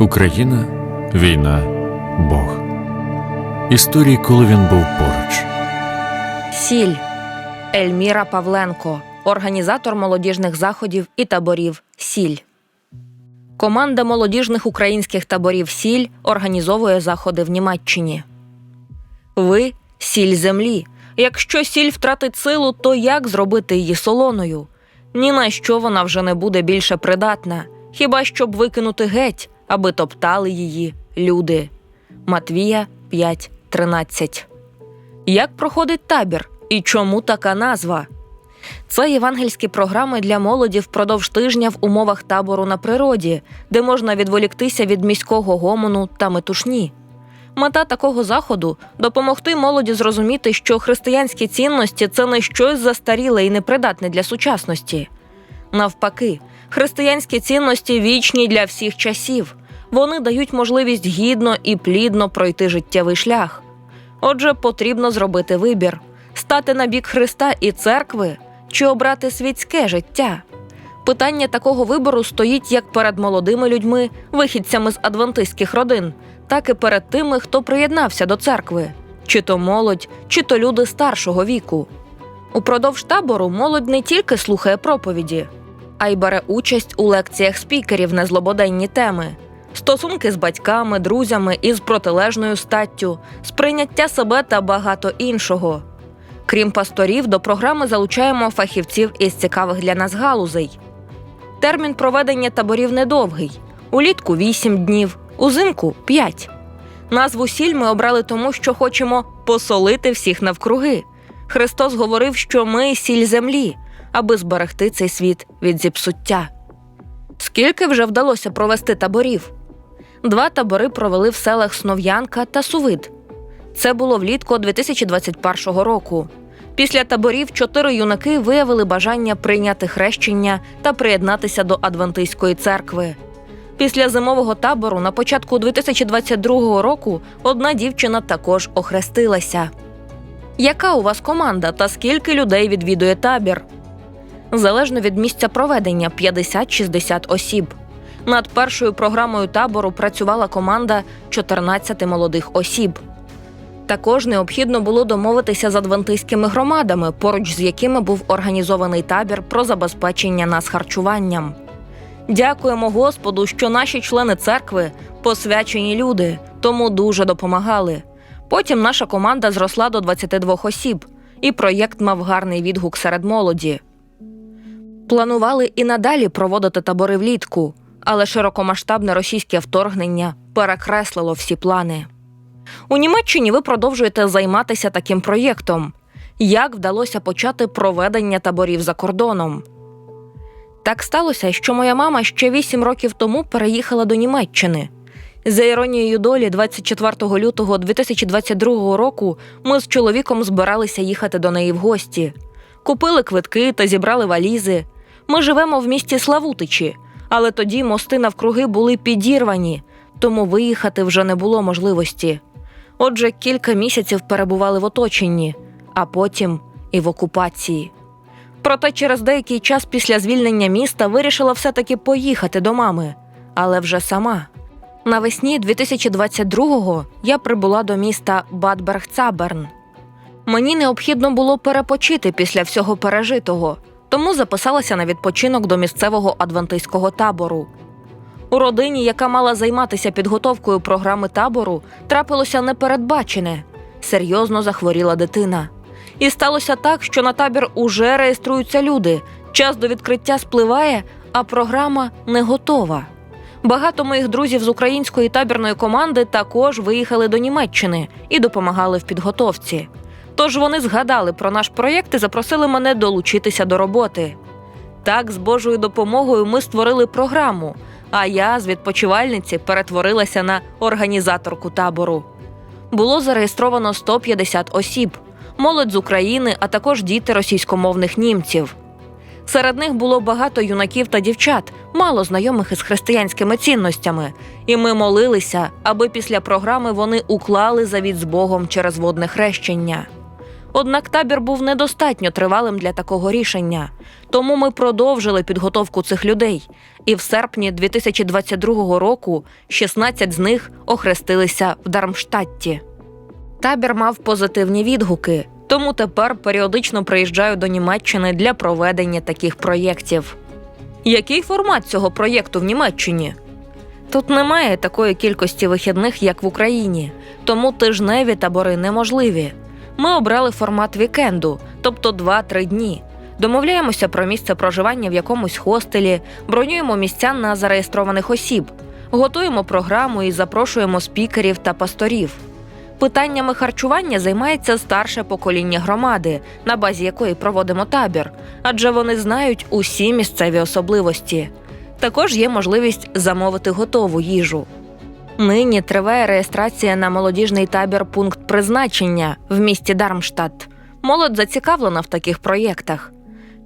Україна, війна, Бог. Історії, коли він був поруч. Сіль Ельміра Павленко, організатор молодіжних заходів і таборів Сіль. Команда молодіжних українських таборів Сіль організовує заходи в Німеччині. Ви сіль землі. Якщо сіль втратить силу, то як зробити її солоною? Ні на що вона вже не буде більше придатна, хіба щоб викинути геть, аби топтали її люди. Матвія 5.13 Як проходить табір і чому така назва? Це євангельські програми для молоді впродовж тижня в умовах табору на природі, де можна відволіктися від міського гомону та метушні. Мета такого заходу допомогти молоді зрозуміти, що християнські цінності це не щось застаріле і непридатне для сучасності. Навпаки, християнські цінності вічні для всіх часів. Вони дають можливість гідно і плідно пройти життєвий шлях. Отже, потрібно зробити вибір: стати на бік Христа і церкви чи обрати світське життя. Питання такого вибору стоїть як перед молодими людьми, вихідцями з адвентистських родин, так і перед тими, хто приєднався до церкви, чи то молодь, чи то люди старшого віку. Упродовж табору молодь не тільки слухає проповіді, а й бере участь у лекціях спікерів на злободенні теми. Стосунки з батьками, друзями із протилежною статтю, сприйняття себе та багато іншого. Крім пасторів, до програми залучаємо фахівців із цікавих для нас галузей. Термін проведення таборів недовгий улітку 8 днів, узимку 5. Назву сіль ми обрали тому, що хочемо посолити всіх навкруги. Христос говорив, що ми сіль землі, аби зберегти цей світ від зіпсуття. Скільки вже вдалося провести таборів? Два табори провели в селах Снов'янка та Сувид. Це було влітку 2021 року. Після таборів чотири юнаки виявили бажання прийняти хрещення та приєднатися до Адвентистської церкви. Після зимового табору на початку 2022 року одна дівчина також охрестилася. Яка у вас команда та скільки людей відвідує табір? Залежно від місця проведення 50-60 осіб. Над першою програмою табору працювала команда 14 молодих осіб. Також необхідно було домовитися з адвентистськими громадами, поруч з якими був організований табір про забезпечення нас харчуванням. Дякуємо Господу, що наші члени церкви посвячені люди, тому дуже допомагали. Потім наша команда зросла до 22 осіб, і проєкт мав гарний відгук серед молоді. Планували і надалі проводити табори влітку, але широкомасштабне російське вторгнення перекреслило всі плани. У Німеччині ви продовжуєте займатися таким проєктом. Як вдалося почати проведення таборів за кордоном? Так сталося, що моя мама ще вісім років тому переїхала до Німеччини. За іронією долі, 24 лютого 2022 року ми з чоловіком збиралися їхати до неї в гості. Купили квитки та зібрали валізи. Ми живемо в місті Славутичі, але тоді мости навкруги були підірвані, тому виїхати вже не було можливості. Отже, кілька місяців перебували в оточенні, а потім і в окупації. Проте через деякий час після звільнення міста вирішила все-таки поїхати до мами, але вже сама. Навесні 2022-го я прибула до міста Бадбергцаберн. Мені необхідно було перепочити після всього пережитого, тому записалася на відпочинок до місцевого адвентистського табору. У родині, яка мала займатися підготовкою програми табору, трапилося непередбачене серйозно захворіла дитина. І сталося так, що на табір уже реєструються люди. Час до відкриття спливає, а програма не готова. Багато моїх друзів з української табірної команди також виїхали до Німеччини і допомагали в підготовці. Тож вони згадали про наш проєкт і запросили мене долучитися до роботи. Так, з Божою допомогою ми створили програму, а я з відпочивальниці перетворилася на організаторку табору. Було зареєстровано 150 осіб, молодь з України, а також діти російськомовних німців. Серед них було багато юнаків та дівчат, мало знайомих із християнськими цінностями, і ми молилися, аби після програми вони уклали завіт з Богом через водне хрещення. Однак табір був недостатньо тривалим для такого рішення. Тому ми продовжили підготовку цих людей. І в серпні 2022 року 16 з них охрестилися в Дармштадті. Табір мав позитивні відгуки, тому тепер періодично приїжджаю до Німеччини для проведення таких проєктів. Який формат цього проєкту в Німеччині? Тут немає такої кількості вихідних, як в Україні, тому тижневі табори неможливі. Ми обрали формат вікенду, тобто 2-3 дні. Домовляємося про місце проживання в якомусь хостелі, бронюємо місця на зареєстрованих осіб, готуємо програму і запрошуємо спікерів та пасторів. Питаннями харчування займається старше покоління громади, на базі якої проводимо табір, адже вони знають усі місцеві особливості. Також є можливість замовити готову їжу. Нині триває реєстрація на молодіжний табір пункт призначення в місті Дармштадт. Молодь зацікавлена в таких проєктах.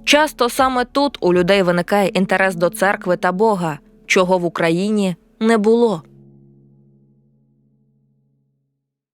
Часто саме тут у людей виникає інтерес до церкви та Бога, чого в Україні не було.